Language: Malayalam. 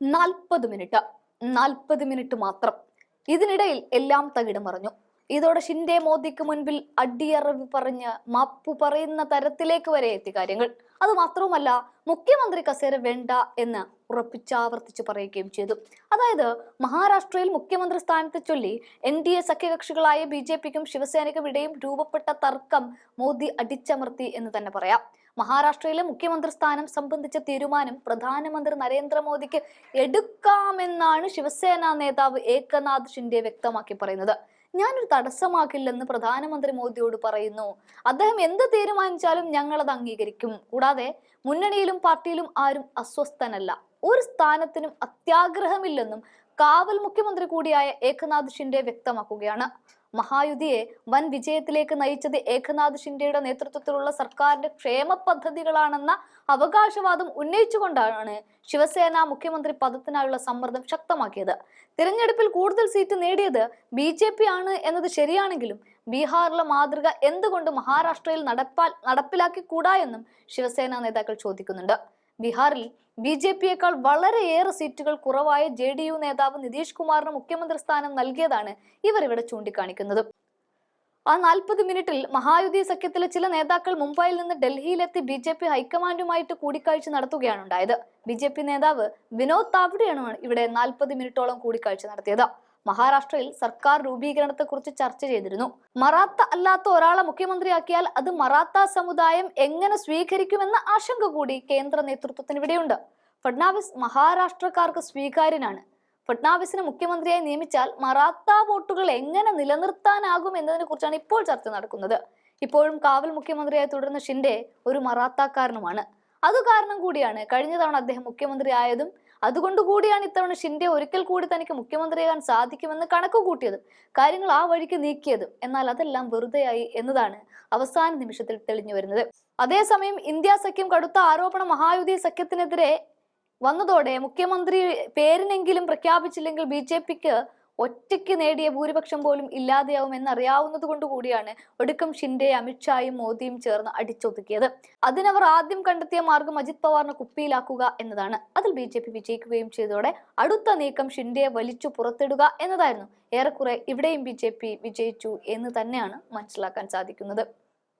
നാൽപ്പത് മിനിറ്റ് നാൽപ്പത് മിനിറ്റ് മാത്രം. ഇതിനിടയിൽ എല്ലാം തകിടമറിഞ്ഞു ഇതോടെ ഷിൻഡെ മോദിക്ക് മുൻപിൽ അടിയറവ് പറഞ്ഞ് മാപ്പു പറയുന്ന തരത്തിലേക്ക് വരെ എത്തി കാര്യങ്ങൾ. അത് മാത്രവുമല്ല മുഖ്യമന്ത്രി കസേര വേണ്ട എന്ന് ഉറപ്പിച്ചാവർത്തിച്ച് പറയുകയും ചെയ്തു. അതായത് മഹാരാഷ്ട്രയിൽ മുഖ്യമന്ത്രി സ്ഥാനത്തെ ചൊല്ലി എൻ ഡി എ സഖ്യകക്ഷികളായ ബി ജെ പിക്കും ശിവസേനയ്ക്കും ഇടയും രൂപപ്പെട്ട തർക്കം മോദി അടിച്ചമർത്തി എന്ന് തന്നെ പറയാം. മഹാരാഷ്ട്രയിലെ മുഖ്യമന്ത്രി സ്ഥാനം സംബന്ധിച്ച തീരുമാനം പ്രധാനമന്ത്രി നരേന്ദ്രമോദിക്ക് എടുക്കാമെന്നാണ് ശിവസേന നേതാവ് ഏകനാഥ് ഷിൻഡെ വ്യക്തമാക്കി പറയുന്നത്. ഞാനൊരു തടസ്സമാക്കില്ലെന്ന് പ്രധാനമന്ത്രി മോദിയോട് പറയുന്നു. അദ്ദേഹം എന്ത് തീരുമാനിച്ചാലും ഞങ്ങൾ അത് അംഗീകരിക്കും. കൂടാതെ മുന്നണിയിലും പാർട്ടിയിലും ആരും അസ്വസ്ഥനല്ല. ഒരു സ്ഥാനത്തിനും അത്യാഗ്രഹമില്ലെന്നും കാവൽ മുഖ്യമന്ത്രി കൂടിയായ ഏകനാഥ് ഷിൻഡെ വ്യക്തമാക്കുകയാണ്. മഹായുതിയെ വൻ വിജയത്തിലേക്ക് നയിച്ചത് ഏകനാഥ് ഷിൻഡെയുടെ നേതൃത്വത്തിലുള്ള സർക്കാരിന്റെ ക്ഷേമ പദ്ധതികളാണെന്ന അവകാശവാദം ഉന്നയിച്ചുകൊണ്ടാണ് ശിവസേന മുഖ്യമന്ത്രി പദത്തിനായുള്ള സമ്മർദ്ദം ശക്തമാക്കിയത്. തിരഞ്ഞെടുപ്പിൽ കൂടുതൽ സീറ്റ് നേടിയത് ബി ആണ് എന്നത് ശരിയാണെങ്കിലും ബീഹാറിലെ മാതൃക എന്തുകൊണ്ട് മഹാരാഷ്ട്രയിൽ നടപ്പാൽ നടപ്പിലാക്കിക്കൂടാ എന്നും ശിവസേന നേതാക്കൾ ചോദിക്കുന്നുണ്ട്. ബീഹാറിൽ ബി ജെ പിയേക്കാൾ വളരെയേറെ സീറ്റുകൾ കുറവായ ജെ ഡി യു നേതാവ് നിതീഷ് കുമാറിന് മുഖ്യമന്ത്രി സ്ഥാനം നൽകിയതാണ് ഇവർ ഇവിടെ ചൂണ്ടിക്കാണിക്കുന്നത്. ആ നാൽപ്പത് മിനിറ്റിൽ മഹായുതി സഖ്യത്തിലെ ചില നേതാക്കൾ മുംബൈയിൽ നിന്ന് ഡൽഹിയിലെത്തി ബി ജെ പി ഹൈക്കമാൻഡുമായിട്ട് കൂടിക്കാഴ്ച നടത്തുകയാണ് ഉണ്ടായത് ബി ജെ പി നേതാവ് വിനോദ് താവ്ഡെയാണ് ഇവിടെ നാൽപ്പത് മിനിറ്റോളം കൂടിക്കാഴ്ച നടത്തിയത്. മഹാരാഷ്ട്രയിൽ സർക്കാർ രൂപീകരണത്തെക്കുറിച്ച് ചർച്ച ചെയ്തിരുന്നു. മറാത്ത അല്ലാത്ത ഒരാളെ മുഖ്യമന്ത്രിയാക്കിയാൽ അത് മറാത്ത സമുദായം എങ്ങനെ സ്വീകരിക്കുമെന്ന ആശങ്ക കൂടി കേന്ദ്ര നേതൃത്വത്തിന് ഇവിടെയുണ്ട്. ഫഡ്നാവിസ് മഹാരാഷ്ട്രക്കാർക്ക് സ്വീകാര്യനാണ്. ഫഡ്നാവിസിനെ മുഖ്യമന്ത്രിയായി നിയമിച്ചാൽ മറാത്ത വോട്ടുകൾ എങ്ങനെ നിലനിർത്താനാകും എന്നതിനെ കുറിച്ചാണ് ഇപ്പോൾ ചർച്ച നടക്കുന്നത്. ഇപ്പോഴും കാവൽ മുഖ്യമന്ത്രിയായി തുടരുന്ന ഷിൻഡെ ഒരു മറാത്താക്കാരനുമാണ്. അത് കാരണം കൂടിയാണ് കഴിഞ്ഞ തവണ അദ്ദേഹം മുഖ്യമന്ത്രി ആയതും അതുകൊണ്ട് കൂടിയാണ് ഇത്തവണ ഷിൻഡെ ഒരിക്കൽ കൂടി തനിക്ക് മുഖ്യമന്ത്രിയാകാൻ സാധിക്കുമെന്ന് കണക്ക് കൂട്ടിയത് കാര്യങ്ങൾ ആ വഴിക്ക് നീക്കിയത്. എന്നാൽ അതെല്ലാം വെറുതെയായി എന്നതാണ് അവസാന നിമിഷത്തിൽ തെളിഞ്ഞു വരുന്നത്. അതേസമയം ഇന്ത്യ സഖ്യം കടുത്ത ആരോപണം മഹായുതി സഖ്യത്തിനെതിരെ വന്നതോടെ മുഖ്യമന്ത്രി പേരിനെങ്കിലും പ്രഖ്യാപിച്ചില്ലെങ്കിൽ ബി ജെ പിക്ക് ഒറ്റയ്ക്ക് നേടിയ ഭൂരിപക്ഷം പോലും ഇല്ലാതെയാവും എന്നറിയാവുന്നത് കൊണ്ട് കൂടിയാണ് ഒടുക്കം ഷിൻഡെ അമിത്ഷായും മോദിയും ചേർന്ന് അടിച്ചൊതുക്കിയത്. അതിനവർ ആദ്യം കണ്ടെത്തിയ മാർഗം അജിത് പവാറിനെ കുപ്പിയിലാക്കുക എന്നതാണ്. അതിൽ ബി ജെ പി വിജയിക്കുകയും ചെയ്തതോടെ അടുത്ത നീക്കം ഷിൻഡെയെ വലിച്ചു പുറത്തിടുക എന്നതായിരുന്നു. ഏറെക്കുറെ ഇവിടെയും ബി ജെ പി വിജയിച്ചു എന്ന് തന്നെയാണ് മനസ്സിലാക്കാൻ സാധിക്കുന്നത്.